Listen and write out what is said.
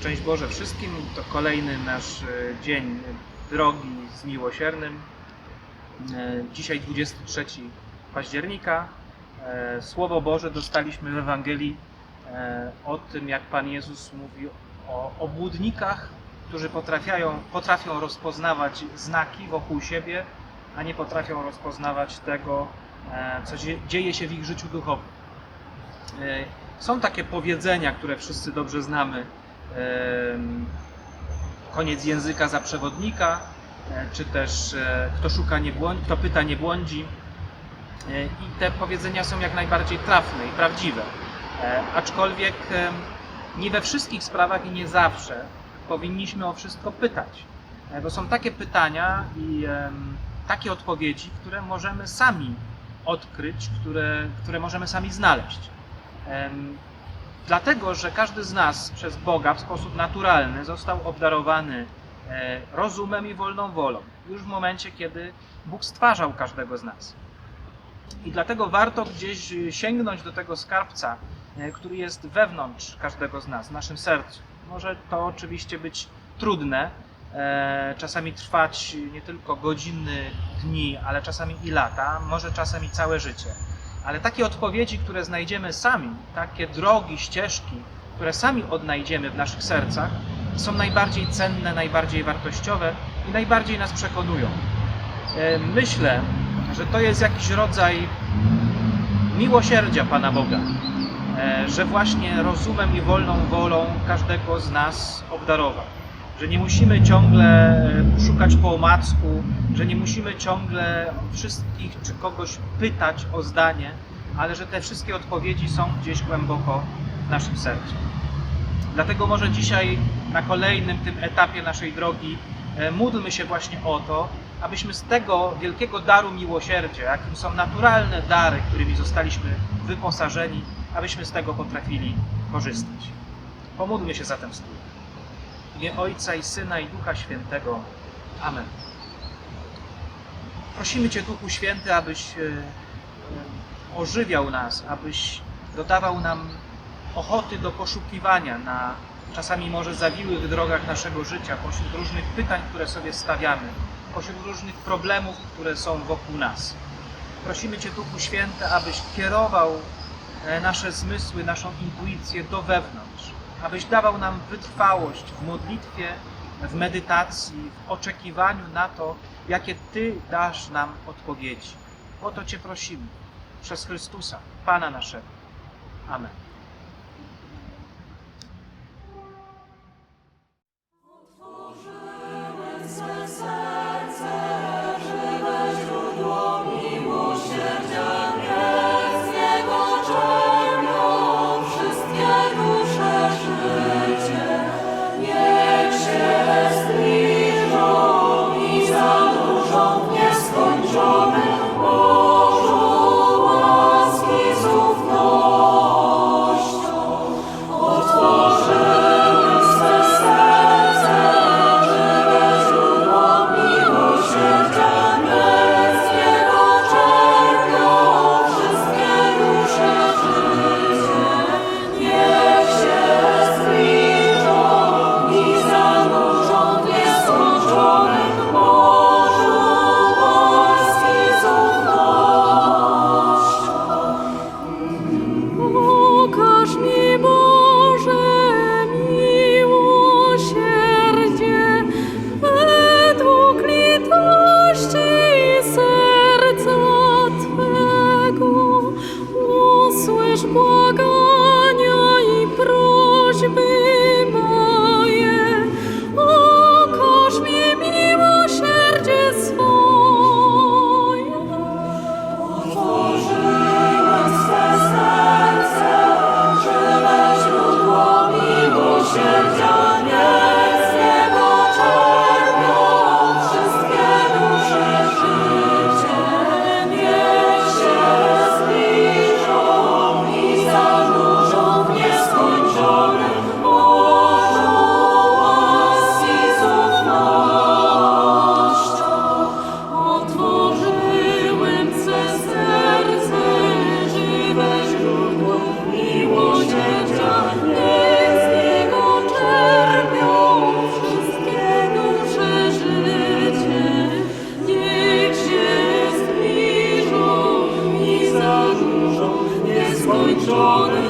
Szczęść Boże wszystkim. To kolejny nasz e, dzień drogi z miłosiernym. E, Dzisiaj 23 października. E, Słowo Boże dostaliśmy w Ewangelii o tym, jak Pan Jezus mówi o obłudnikach, którzy potrafiają, potrafią rozpoznawać znaki wokół siebie, a nie potrafią rozpoznawać tego, co dzie- dzieje się w ich życiu duchowym. Są takie powiedzenia, które wszyscy dobrze znamy. Koniec języka za przewodnika, e, czy też e, kto szuka nie błądzi, kto pyta nie błądzi. E, I te powiedzenia są jak najbardziej trafne i prawdziwe. Aczkolwiek nie we wszystkich sprawach i nie zawsze powinniśmy o wszystko pytać. Bo są takie pytania i takie odpowiedzi, które możemy sami odkryć, które, które możemy sami znaleźć. Dlatego, że każdy z nas przez Boga w sposób naturalny został obdarowany e, rozumem i wolną wolą, już w momencie, kiedy Bóg stwarzał każdego z nas. I dlatego warto gdzieś sięgnąć do tego skarbca, e, który jest wewnątrz każdego z nas, w naszym sercu. Może to oczywiście być trudne, e, czasami trwać nie tylko godziny, dni, ale czasami i lata, może czasami całe życie. Ale takie odpowiedzi, które znajdziemy sami, takie drogi, ścieżki, które sami odnajdziemy w naszych sercach, są najbardziej cenne, najbardziej wartościowe i najbardziej nas przekonują. E, Myślę, że to jest jakiś rodzaj miłosierdzia Pana Boga, e, że właśnie rozumem i wolną wolą każdego z nas obdarował. Że nie musimy ciągle e, szukać po omacku, że nie musimy ciągle wszystkich czy kogoś pytać o zdanie, ale że te wszystkie odpowiedzi są gdzieś głęboko w naszym sercu. Dlatego może dzisiaj na kolejnym tym etapie naszej drogi e, módlmy się właśnie o to, abyśmy z tego wielkiego daru miłosierdzia, jakim są naturalne dary, którymi zostaliśmy wyposażeni, abyśmy z tego potrafili korzystać. Pomódlmy się zatem wspólnie. Imię Ojca i Syna i Ducha Świętego. Amen. Prosimy Cię, Duchu Święty, abyś e, e, ożywiał nas, abyś dodawał nam ochoty do poszukiwania na czasami może zawiłych drogach naszego życia, pośród różnych pytań, które sobie stawiamy, pośród różnych problemów, które są wokół nas. Prosimy Cię, Duchu Święty, abyś kierował e, nasze zmysły, naszą intuicję do wewnątrz, abyś dawał nam wytrwałość w modlitwie, w medytacji, w oczekiwaniu na to, jakie Ty dasz nam odpowiedzi. O to Cię prosimy. Przez Chrystusa, Pana naszego. Amen. Father.